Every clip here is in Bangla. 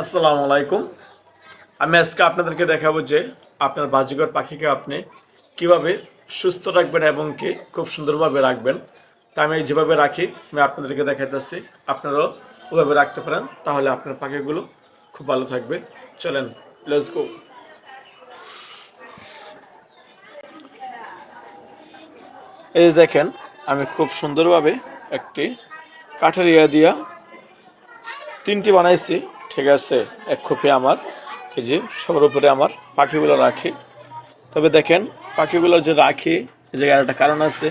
আসসালামু আলাইকুম। আমি আজকে আপনাদেরকে দেখাবো যে আপনার বাজিগর পাখিকে আপনি কীভাবে সুস্থ রাখবেন এবং কি খুব সুন্দরভাবে রাখবেন। তা আমি যেভাবে রাখি, আমি আপনাদেরকে দেখাইতেছি। আপনারাও ওভাবে রাখতে পারেন, তাহলে আপনার পাখিগুলো খুব ভালো থাকবে। চলেন লেটস গো এই দেখেন, আমি খুব সুন্দরভাবে একটি কাঠের ইয়া দিয়া তিনটি বানাইছি, ঠিক আছে, এক খোপে আমার, এই যে সবার উপরে আমার পাখিগুলো রাখি। তবে দেখেন পাখিগুলো যে রাখি, এই জায়গায় একটা কারণ আছে,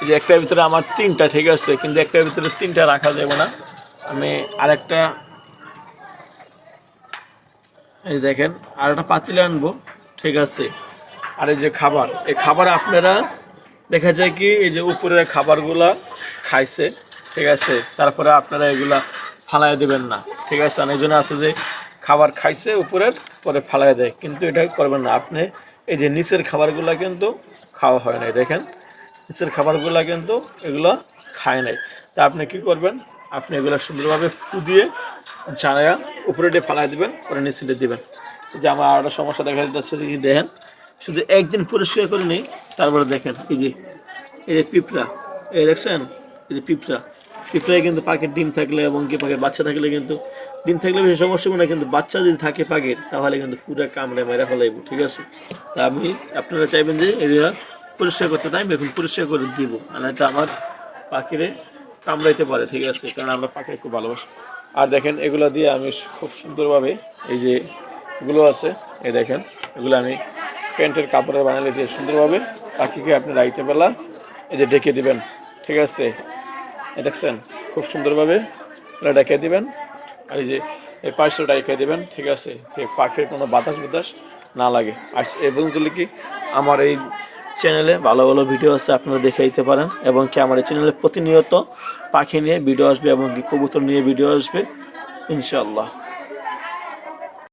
এই যে একটার ভিতরে আমার তিনটা, ঠিক আছে, কিন্তু একটার ভিতরে তিনটা রাখা যাবে না। আমি আরেকটা, এই দেখেন আর একটা পাতিলে আনব, ঠিক আছে। আর এই যে খাবার, এই খাবার আপনারা, দেখা যায় কি, এই যে উপরের খাবারগুলা খাইছে, ঠিক আছে, তারপরে আপনারা এগুলা ফালাই দেবেন না। ঠিক আছে এই আছে যে খাবার খাইছে উপরের, পরে ফালাই দেয়। কিন্তু এটা করবেন না। আপনি এই যে নিচের খাবারগুলা কিন্তু খাওয়া হয় নাই। দেখেন, নিচের খাবারগুলা কিন্তু এগুলো খায় নাই। তা আপনি কি করবেন? আপনি এগুলো সুন্দরভাবে ফুদিয়ে জানায়া উপরে দিয়ে ফালাই দিবেন, পরে নিচে দিবেন। যে আমার আরেকটা সমস্যা দেখা যাচ্ছে কি দেখেন, শুধু একদিন পরিষ্কার করে নিই তারপরে দেখেন, এই যে এই যে পিঁপড়া, এই দেখছেন? এই যে পিঁপড়া পিঁপড়ায় কিন্তু পাখির ডিম থাকলে এবং কি পাখির বাচ্চা থাকলে কিন্তু ডিম থাকলে বেশি সমস্যা হবে না, কিন্তু বাচ্চা যদি থাকে পাখির, তাহলে কিন্তু পুরো কামড়ে মেরে ফেলাইব, ঠিক আছে? তা আমি আপনারা চাইবেন যে এগুলা পরিষ্কার করতে, তাই আমি এখন পরিষ্কার করে দিব আর এটা আমার পাখিরে কামড়াইতে পারে, ঠিক আছে? কারণ আমরা পাখি খুব ভালোবাসি। আর দেখেন, এগুলো দিয়ে আমি খুব সুন্দরভাবে এই যে এগুলো আছে, এই দেখেন, এগুলো আমি প্যান্টের কাপড়ের বানাইছি সুন্দরভাবে পাখিকে আপনি রাইতে বেলা এই যে ডেকে দিবেন, ঠিক আছে? দেখছেন, খুব সুন্দরভাবে এটা ডেকে দিবেন। আর এই যে, এই পার্সেলটা ডেকে দেবেন, ঠিক আছে? পাখির কোনো বাতাস বাতাস না লাগে। আর এবং যদি কি, আমার এই চ্যানেলে ভালো ভালো ভিডিও আছে, আপনারা দেখে দিতে পারেন। এবং কি আমার এই চ্যানেলে প্রতিনিয়ত পাখি নিয়ে ভিডিও আসবে এবং কি কবুতর নিয়ে ভিডিও আসবে, ইনশাআল্লাহ।